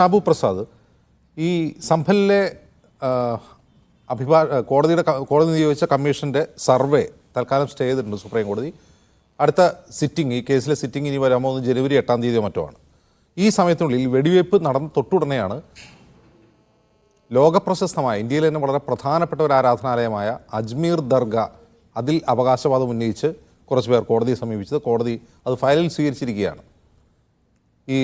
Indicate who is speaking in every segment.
Speaker 1: ഷാബു പ്രസാദ് ഈ സംഭലിലെ അഭിഭാ കോടതിയുടെ കോടതി നിയോഗിച്ച കമ്മീഷന്റെ സർവേ തൽക്കാലം സ്റ്റേ ചെയ്തിട്ടുണ്ട് സുപ്രീം കോടതി. അടുത്ത സിറ്റിംഗ് ഈ കേസിലെ സിറ്റിംഗ് ഇനി വരാൻ പോകുന്നത് ജനുവരി എട്ടാം തീയതിയോ മറ്റോ ആണ്. ഈ സമയത്തിനുള്ളിൽ വെടിവയ്പ് നടന്ന തൊട്ടുടനെയാണ് ലോകപ്രശസ്തമായ ഇന്ത്യയിൽ തന്നെ വളരെ പ്രധാനപ്പെട്ട ഒരു ആരാധനാലയമായ അജ്മീർ ദർഗ അതിൽ അവകാശവാദം ഉന്നയിച്ച് കുറച്ച് പേർ കോടതിയെ സമീപിച്ചത്. കോടതി അത് ഫയലിൽ സ്വീകരിച്ചിരിക്കുകയാണ്. ഈ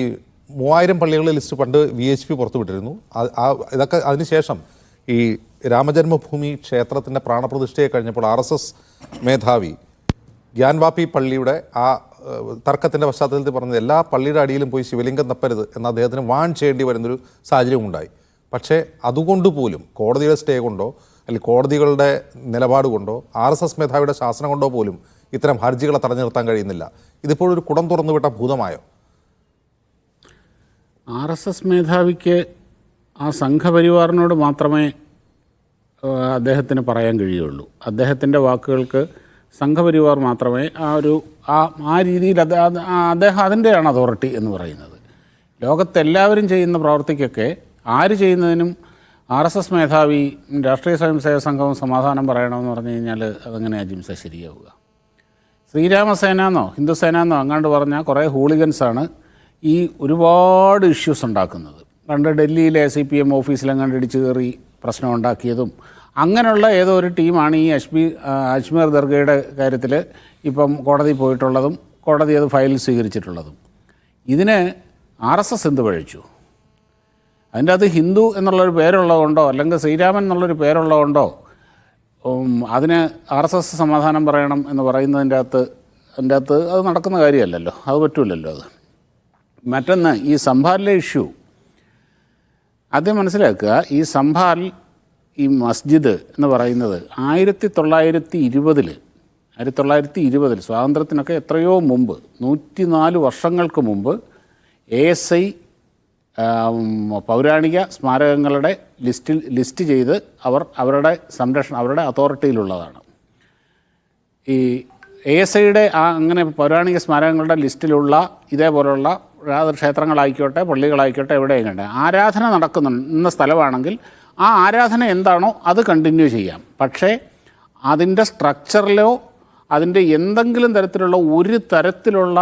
Speaker 1: മൂവായിരം പള്ളികളുടെ ലിസ്റ്റ് പണ്ട് വി എച്ച് പി പുറത്തുവിട്ടിരുന്നു. ഇതൊക്കെ അതിനുശേഷം ഈ രാമജന്മഭൂമി ക്ഷേത്രത്തിന്റെ പ്രാണപ്രതിഷ്ഠയെ കഴിഞ്ഞപ്പോൾ ആർ എസ് എസ് മേധാവി ഗ്യാൻവാപ്പി പള്ളിയുടെ ആ തർക്കത്തിന്റെ പശ്ചാത്തലത്തിൽ പറഞ്ഞത് എല്ലാ പള്ളിയുടെ അടിയിലും പോയി ശിവലിംഗം തപ്പരുത് എന്ന് അദ്ദേഹത്തിന് വാൺ ചെയ്യേണ്ടി വരുന്നൊരു സാഹചര്യം ഉണ്ടായി. പക്ഷേ അതുകൊണ്ട് പോലും കോടതിയുടെ സ്റ്റേ കൊണ്ടോ അല്ലെങ്കിൽ കോടതികളുടെ നിലപാട് കൊണ്ടോ ആർ എസ് എസ് മേധാവിയുടെ ശാസനം കൊണ്ടോ പോലും ഇത്തരം ഹർജികളെ തടഞ്ഞു നിർത്താൻ കഴിയുന്നില്ല. ഇതിപ്പോഴൊരു കുടം തുറന്നുവിട്ട ഭൂതമായോ?
Speaker 2: ആർ എസ് എസ് മേധാവിക്ക് ആ സംഘപരിവാറിനോട് മാത്രമേ അദ്ദേഹത്തിന് പറയാൻ കഴിയുള്ളൂ. അദ്ദേഹത്തിന്റെ വാക്കുകൾക്ക് സംഘപരിവാർ മാത്രമേ ആ ഒരു ആ ആ രീതിയിൽ അദ്ദേഹം അതിന്റെയാണ് അതോറിറ്റി എന്ന് പറയുന്നത്. ലോകത്തെല്ലാവരും ചെയ്യുന്ന പ്രവർത്തിക്കൊക്കെ ആര് ചെയ്യുന്നതിനും ആർ എസ് എസ് മേധാവി രാഷ്ട്രീയ സ്വയംസേവക സംഘവും സമാധാനം പറയണമെന്ന് പറഞ്ഞു കഴിഞ്ഞാൽ അതങ്ങനെ അജിംസ ശരിയാവുക. ശ്രീരാമസേന ഹിന്ദുസേന എന്നോ അങ്ങാണ്ട് പറഞ്ഞാൽ കുറേ ഹൂളിഗൻസാണ് ഈ ഒരുപാട് ഇഷ്യൂസ് ഉണ്ടാക്കുന്നത്. പണ്ട് ഡൽഹിയിലെ സി പി എം ഓഫീസിലെങ്ങാണ്ട് ഇടിച്ചു കയറി പ്രശ്നം ഉണ്ടാക്കിയതും അങ്ങനെയുള്ള ഏതോ ഒരു ടീമാണ് ഈ ആ, അജ്മീർ ദർഗയുടെ കാര്യത്തിൽ ഇപ്പം കോടതി പോയിട്ടുള്ളതും കോടതി അത് ഫയൽ സ്വീകരിച്ചിട്ടുള്ളതും. ഇതിന് ആർ എസ് എസ് എന്ത് പഴിച്ചു അതിന്റെ അത് ഹിന്ദു എന്നുള്ളൊരു പേരുള്ളതുകൊണ്ടോ അല്ലെങ്കിൽ ശ്രീരാമൻ എന്നുള്ളൊരു പേരുള്ളതുകൊണ്ടോ അതിന് ആർ എസ് എസ് സമാധാനം പറയണം എന്ന് പറയുന്നതിന്റെ അകത്ത് അതിന്റെ അകത്ത് അത് നടക്കുന്ന കാര്യമല്ലല്ലോ അത് പറ്റൂലല്ലോ അത്. മറ്റൊന്ന് ഈ സംഭാലിലെ ഇഷ്യൂ. ആദ്യം മനസ്സിലാക്കുക ഈ സംഭാൽ ഈ മസ്ജിദ് എന്ന് പറയുന്നത് ആയിരത്തി തൊള്ളായിരത്തി ഇരുപതിൽ ആയിരത്തി തൊള്ളായിരത്തി ഇരുപതിൽ സ്വാതന്ത്ര്യത്തിനൊക്കെ എത്രയോ മുമ്പ് നൂറ്റി നാല് വർഷങ്ങൾക്ക് മുമ്പ് എ എസ് ഐ പൗരാണിക സ്മാരകങ്ങളുടെ ലിസ്റ്റിൽ ലിസ്റ്റ് ചെയ്ത് അവർ അവരുടെ സംരക്ഷണം അവരുടെ അതോറിറ്റിയിലുള്ളതാണ്. ഈ എ എസ് ഐയുടെ ആ അങ്ങനെ പൗരാണിക സ്മാരകങ്ങളുടെ ലിസ്റ്റിലുള്ള ഇതേപോലുള്ള യാതൊരു ക്ഷേത്രങ്ങളായിക്കോട്ടെ പള്ളികളായിക്കോട്ടെ എവിടെയെങ്കിലും ആരാധന നടക്കുന്ന സ്ഥലമാണെങ്കിൽ ആ ആരാധന എന്താണോ അത് കണ്ടിന്യൂ ചെയ്യാം. പക്ഷേ അതിന്റെ സ്ട്രക്ചറിലോ അതിന്റെ എന്തെങ്കിലും തരത്തിലുള്ള ഒരു തരത്തിലുള്ള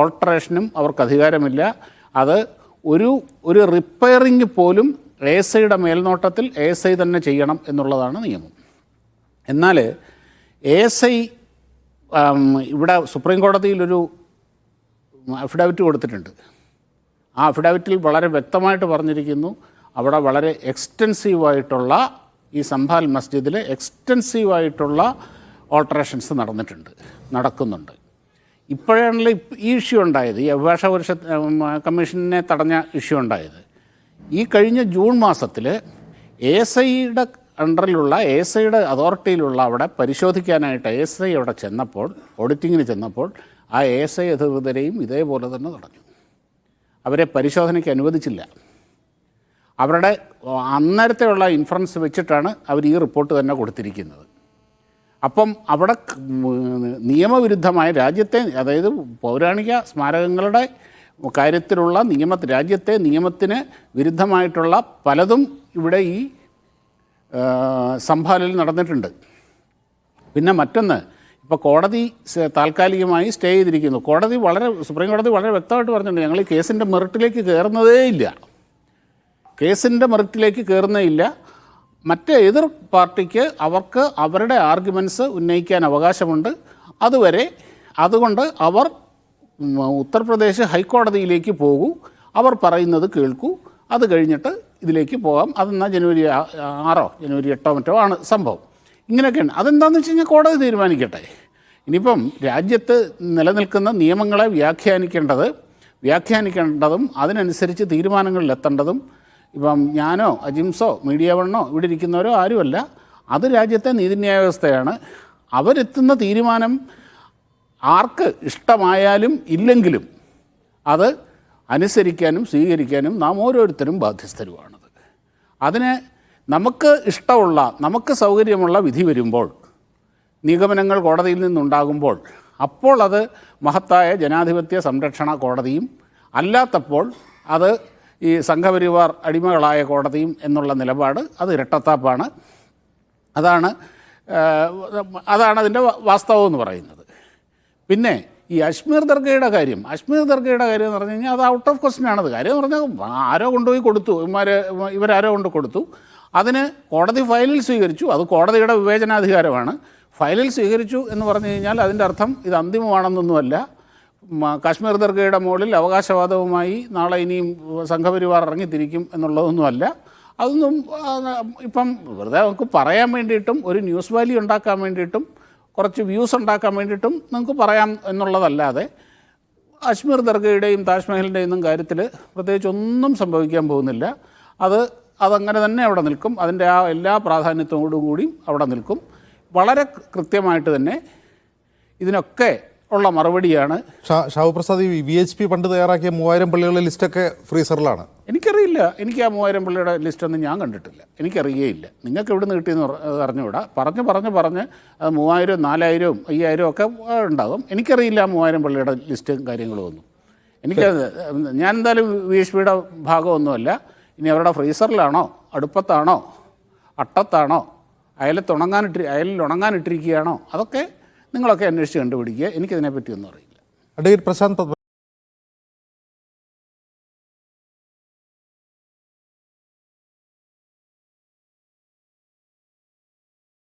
Speaker 2: ഓൾട്ടറേഷനും അവർക്ക് അധികാരമില്ല. അത് ഒരു ഒരു റിപ്പയറിങ് പോലും എ എസ് ഐയുടെ മേൽനോട്ടത്തിൽ എ എസ് ഐ തന്നെ ചെയ്യണം എന്നുള്ളതാണ് നിയമം. എന്നാൽ എ എസ് ഐ ഇവിടെ സുപ്രീം കോടതിയിലൊരു അഫിഡാവിറ്റ് കൊടുത്തിട്ടുണ്ട്. ആ അഫിഡാവിറ്റിൽ വളരെ വ്യക്തമായിട്ട് പറഞ്ഞിരിക്കുന്നു. അവിടെ വളരെ എക്സ്റ്റെൻസീവായിട്ടുള്ള ഈ സംഭാൽ മസ്ജിദിൽ എക്സ്റ്റെൻസീവായിട്ടുള്ള ഓൾട്ടറേഷൻസ് നടന്നിട്ടുണ്ട് നടക്കുന്നുണ്ട്. ഇപ്പോഴാണല്ലോ ഈ ഇഷ്യൂ ഉണ്ടായത് ഈ അഭിഭാഷക പുരുഷ കമ്മീഷനെ തടഞ്ഞ ഇഷ്യൂ ഉണ്ടായത്. ഈ കഴിഞ്ഞ ജൂൺ മാസത്തിൽ എ എസ് ഐയുടെ അണ്ടറിലുള്ള എ എസ് ഐയുടെ അതോറിറ്റിയിലുള്ള അവിടെ പരിശോധിക്കാനായിട്ട് എ എസ് ഐ അവിടെ ചെന്നപ്പോൾ ഓഡിറ്റിങ്ങിന് ചെന്നപ്പോൾ ആ എ എസ് ഐ അധികൃതരെയും ഇതേപോലെ തന്നെ തടഞ്ഞു. അവരെ പരിശോധനയ്ക്ക് അനുവദിച്ചില്ല. അവരുടെ അന്നേരത്തെയുള്ള ഇൻഫറൻസ് വെച്ചിട്ടാണ് അവർ ഈ റിപ്പോർട്ട് തന്നെ കൊടുത്തിരിക്കുന്നത്. അപ്പം അവിടെ നിയമവിരുദ്ധമായ രാജ്യത്തെ അതായത് പൗരാണിക സ്മാരകങ്ങളുടെ കാര്യത്തിലുള്ള നിയമ രാജ്യത്തെ നിയമത്തിന് വിരുദ്ധമായിട്ടുള്ള പലതും ഇവിടെ ഈ സംഭാലിൽ നടന്നിട്ടുണ്ട്. പിന്നെ മറ്റൊന്ന് ഇപ്പോൾ കോടതി താൽക്കാലികമായി സ്റ്റേ ചെയ്തിരിക്കുന്നു. കോടതി വളരെ സുപ്രീം കോടതി വളരെ വ്യക്തമായിട്ട് പറഞ്ഞിട്ടുണ്ട് ഞങ്ങൾ കേസിന്റെ മെറിറ്റിലേക്ക് കയറുന്നതേ ഇല്ല. കേസിന്റെ മെറിറ്റിലേക്ക് കയറുന്നേ ഇല്ല. മറ്റേ എതിർ പാർട്ടിക്ക് അവർക്ക് അവരുടെ ആർഗ്യുമെന്റ്സ് ഉന്നയിക്കാൻ അവകാശമുണ്ട്. അതുവരെ അതുകൊണ്ട് അവർ ഉത്തർപ്രദേശ് ഹൈക്കോടതിയിലേക്ക് പോകൂ. അവർ പറയുന്നത് കേൾക്കൂ. അത് കഴിഞ്ഞിട്ട് ഇതിലേക്ക് പോകാം. അതെന്നാൽ ജനുവരി ആറോ ജനുവരി എട്ടോ മറ്റോ ആണ് സംഭവം. ഇങ്ങനെയൊക്കെയാണ്. അതെന്താണെന്ന് വെച്ച് കഴിഞ്ഞാൽ കോടതി തീരുമാനിക്കട്ടെ. ഇനിയിപ്പം രാജ്യത്ത് നിലനിൽക്കുന്ന നിയമങ്ങളെ വ്യാഖ്യാനിക്കേണ്ടത് വ്യാഖ്യാനിക്കേണ്ടതും അതിനനുസരിച്ച് തീരുമാനങ്ങളിലെത്തേണ്ടതും ഇപ്പം ഞാനോ അജിംസോ മീഡിയ വണ്ണോ ഇവിടെ ഇരിക്കുന്നവരോ ആരുമല്ല. അത് രാജ്യത്തെ നീതിന്യായ വ്യവസ്ഥയാണ് അവരെത്തുന്ന തീരുമാനം ആർക്ക് ഇഷ്ടമായാലും ഇല്ലെങ്കിലും അത് അനുസരിക്കാനും സ്വീകരിക്കാനും നാം ഓരോരുത്തരും ബാധ്യസ്ഥരുമാണത് അതിന് നമുക്ക് ഇഷ്ടമുള്ള നമുക്ക് സൗകര്യമുള്ള വിധി വരുമ്പോൾ നിഗമനങ്ങൾ കോടതിയിൽ നിന്നുണ്ടാകുമ്പോൾ അപ്പോൾ അത് മഹത്തായ ജനാധിപത്യ സംരക്ഷണ കോടതിയും അല്ലാത്തപ്പോൾ അത് ഈ സംഘപരിവാർ അടിമകളായ കോടതിയും എന്നുള്ള നിലപാട് അത് ഇരട്ടത്താപ്പാണ്. അതാണ് അതാണ് അതിന്റെ വാസ്തവം എന്ന് പറയുന്നത്. പിന്നെ ഈ അശ്മീർ ദർഗയുടെ കാര്യം അശ്മീർ ദർഗയുടെ കാര്യം എന്ന് പറഞ്ഞു കഴിഞ്ഞാൽ അത് ഔട്ട് ഓഫ് ക്വസ്റ്റ്യൻ ആണത്. കാര്യം എന്ന് പറഞ്ഞാൽ ആരോ കൊണ്ടുപോയി കൊടുത്തു. ഇവന്മാരെ ഇവരാരോ കൊണ്ട് കൊടുത്തു. അതിന് കോടതി ഫയലിൽ സ്വീകരിച്ചു. അത് കോടതിയുടെ വിവേചനാധികാരമാണ്. ഫയലിൽ സ്വീകരിച്ചു എന്ന് പറഞ്ഞു കഴിഞ്ഞാൽ അതിന്റെ അർത്ഥം ഇത് അന്തിമമാണെന്നൊന്നുമല്ല. കാശ്മീർ ദർഗയുടെ മുകളിൽ അവകാശവാദവുമായി നാളെ ഇനിയും സംഘപരിവാർ ഇറങ്ങിത്തിരിക്കും എന്നുള്ളതൊന്നുമല്ല. അതൊന്നും ഇപ്പം വെറുതെ നമുക്ക് പറയാൻ വേണ്ടിയിട്ടും ഒരു ന്യൂസ് വാല്യൂ ഉണ്ടാക്കാൻ വേണ്ടിയിട്ടും കുറച്ച് വ്യൂസ് ഉണ്ടാക്കാൻ വേണ്ടിയിട്ടും നിങ്ങൾക്ക് പറയാം എന്നുള്ളതല്ലാതെ അജ്മീർ ദർഗയുടെയും താജ്മഹലിന്റെയും ഒന്നും കാര്യത്തിൽ പ്രത്യേകിച്ച് ഒന്നും സംഭവിക്കാൻ പോകുന്നില്ല. അത് അതങ്ങനെ തന്നെ അവിടെ നിൽക്കും. അതിന്റെ ആ എല്ലാ പ്രാധാന്യത്തോടും കൂടിയും അവിടെ നിൽക്കും. വളരെ കൃത്യമായിട്ട് തന്നെ ഇതിനൊക്കെ ഉള്ള മറുപടിയാണ്.
Speaker 1: ഷാ- ഷാഹു ഈ വി എച്ച് പി പണ്ട് തയ്യാറാക്കിയ മൂവായിരം പള്ളികളുടെ ലിസ്റ്റൊക്കെ ഫ്രീസറിലാണ്.
Speaker 2: എനിക്കറിയില്ല. എനിക്ക് ആ മൂവായിരം പള്ളിയുടെ ലിസ്റ്റൊന്നും ഞാൻ കണ്ടിട്ടില്ല. എനിക്കറിയേയില്ല. നിങ്ങൾക്ക് എവിടെ നിന്ന് കിട്ടിയെന്ന് അറിഞ്ഞുകൂടാ. പറഞ്ഞ് പറഞ്ഞ് പറഞ്ഞ് അത് മൂവായിരവും നാലായിരവും അയ്യായിരവും ഒക്കെ ഉണ്ടാകും. എനിക്കറിയില്ല ആ മൂവായിരം പള്ളിയുടെ ലിസ്റ്റും കാര്യങ്ങളും ഒന്നും. എനിക്ക് ഞാൻ എന്തായാലും വി എച്ച് പിയുടെ ഭാഗമൊന്നുമല്ല. ഇനി അവരുടെ ഫ്രീസറിലാണോ? അടുപ്പത്താണോ? അട്ടത്താണോ? അയലത്ത് ഉണങ്ങാനിട്ടി അയലിൽ ഉണങ്ങാനിട്ടിരിക്കുകയാണോ? അതൊക്കെ നിങ്ങളൊക്കെ അന്വേഷിച്ച് കണ്ടുപിടിക്കുക. എനിക്കതിനെപ്പറ്റിയൊന്നും അറിയില്ല.
Speaker 1: അഡ്വക്കേറ്റ് പ്രശാന്ത്